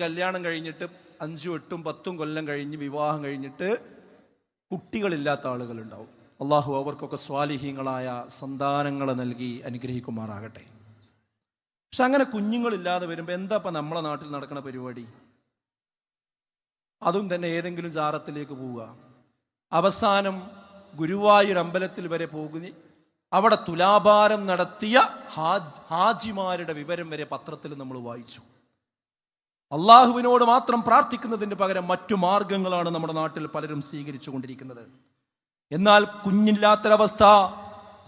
കല്യാണം കഴിഞ്ഞിട്ട് അഞ്ചും എട്ടും പത്തും കൊല്ലം കഴിഞ്ഞ് വിവാഹം കഴിഞ്ഞിട്ട് കുട്ടികളില്ലാത്ത ആളുകളുണ്ടാവും. അള്ളാഹു അവർക്കൊക്കെ സ്വാലിഹീങ്ങളായ സന്താനങ്ങളെ നൽകി അനുഗ്രഹിക്കുമാറാകട്ടെ. പക്ഷെ അങ്ങനെ കുഞ്ഞുങ്ങളില്ലാതെ വരുമ്പോൾ എന്താ ഇപ്പം നമ്മളെ നാട്ടിൽ നടക്കുന്ന പരിപാടി? അതും തന്നെ ഏതെങ്കിലും ജാറത്തിലേക്ക് പോവുക. അവസാനം ഗുരുവായൂർ അമ്പലത്തിൽ വരെ പോകുന്ന അവിടെ തുലാഭാരം നടത്തിയ ഹാജ് ഹാജിമാരുടെ വിവരം വരെ പത്രത്തിൽ നമ്മൾ വായിച്ചു. അള്ളാഹുവിനോട് മാത്രം പ്രാർത്ഥിക്കുന്നതിന് പകരം മറ്റു മാർഗങ്ങളാണ് നമ്മുടെ നാട്ടിൽ പലരും സ്വീകരിച്ചു കൊണ്ടിരിക്കുന്നത് എന്നാൽ കുഞ്ഞില്ലാത്തൊരവസ്ഥ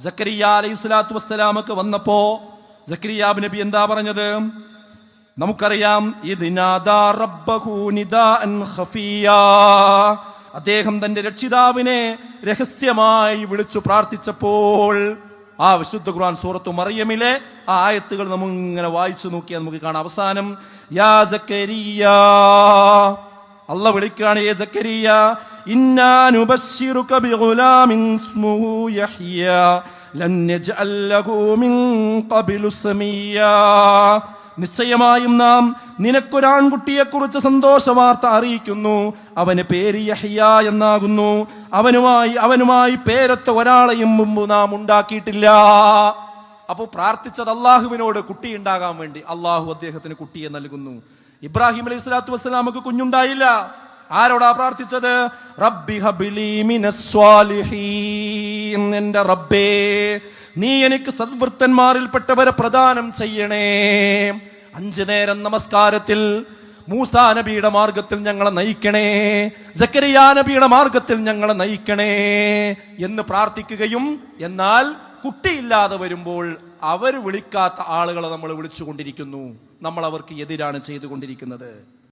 ജക്കരിയ അലൈഹി സ്വലാത്തു വസ്സലാമക്ക് വന്നപ്പോ ജക്കരിയാബ് നബി എന്താ പറഞ്ഞത് നമുക്കറിയാം. അദ്ദേഹം തന്റെ രക്ഷിതാവിനെ രഹസ്യമായി വിളിച്ചു പ്രാർത്ഥിച്ചപ്പോൾ ആ വിശുദ്ധ ഖുർആൻ സൂറത്തു മറിയമിലെ ആ ആയത്തുകൾ നമ്മൾ ഇങ്ങനെ വായിച്ചു നോക്കിയാൽ നമുക്ക് കാണാം. അവസാനം യാ ജക്കരിയ അല്ല വിളിക്കുകയാണ് ഏ ജക്കരിയ ഇന്നാ നുബശ്ശിറുക ബിഗുലാമിൻ ഇസ്മുഹു യഹ്യ ലൻ നജ്അൽ ലഹു മിൻ ഖബ്ലു സമീയാ. നിശ്ചയമായും നാം നിനക്കൊരാൺകുട്ടിയെക്കുറിച്ച് സന്തോഷ വാർത്ത അറിയിക്കുന്നു. അവന് പേര് യഹിയ എന്നാകുന്നു. അവനുമായി അവനുമായി പേരൊത്ത ഒരാളെയും മുമ്പ് നാം ഉണ്ടാക്കിയിട്ടില്ല. അപ്പോൾ പ്രാർത്ഥിച്ചത് അള്ളാഹുവിനോട് കുട്ടി ഉണ്ടാകാൻ വേണ്ടി. അള്ളാഹു അദ്ദേഹത്തിന് കുട്ടിയെ നൽകുന്നു. ഇബ്രാഹിം അലൈഹി സ്വലാത്തു വസ്സലാമക്ക് കുഞ്ഞുണ്ടായില്ല. ആരോടാ പ്രാർത്ഥിച്ചത്? റബ്ബി ഹബിലി മിനസ്വാലിഹീൻ എന്റെ റബ്ബേ നീ എനിക്ക് സദ്വൃത്തന്മാരിൽപ്പെട്ടവരെ പ്രദാനം ചെയ്യണേ. അഞ്ചു നേരം നമസ്കാരത്തിൽ മൂസാ നബിയുടെ മാർഗത്തിൽ ഞങ്ങളെ നയിക്കണേ. ജക്കരിയാ നബിയുടെ മാർഗത്തിൽ ഞങ്ങളെ നയിക്കണേ എന്ന് പ്രാർത്ഥിക്കുകയും എന്നാൽ കുട്ടിയില്ലാതെ വരുമ്പോൾ അവർ വിളിക്കാത്ത ആളുകളെ നമ്മൾ വിളിച്ചുകൊണ്ടിരിക്കുന്നു. നമ്മൾ അവർക്ക് എതിരാണ് ചെയ്തുകൊണ്ടിരിക്കുന്നത്.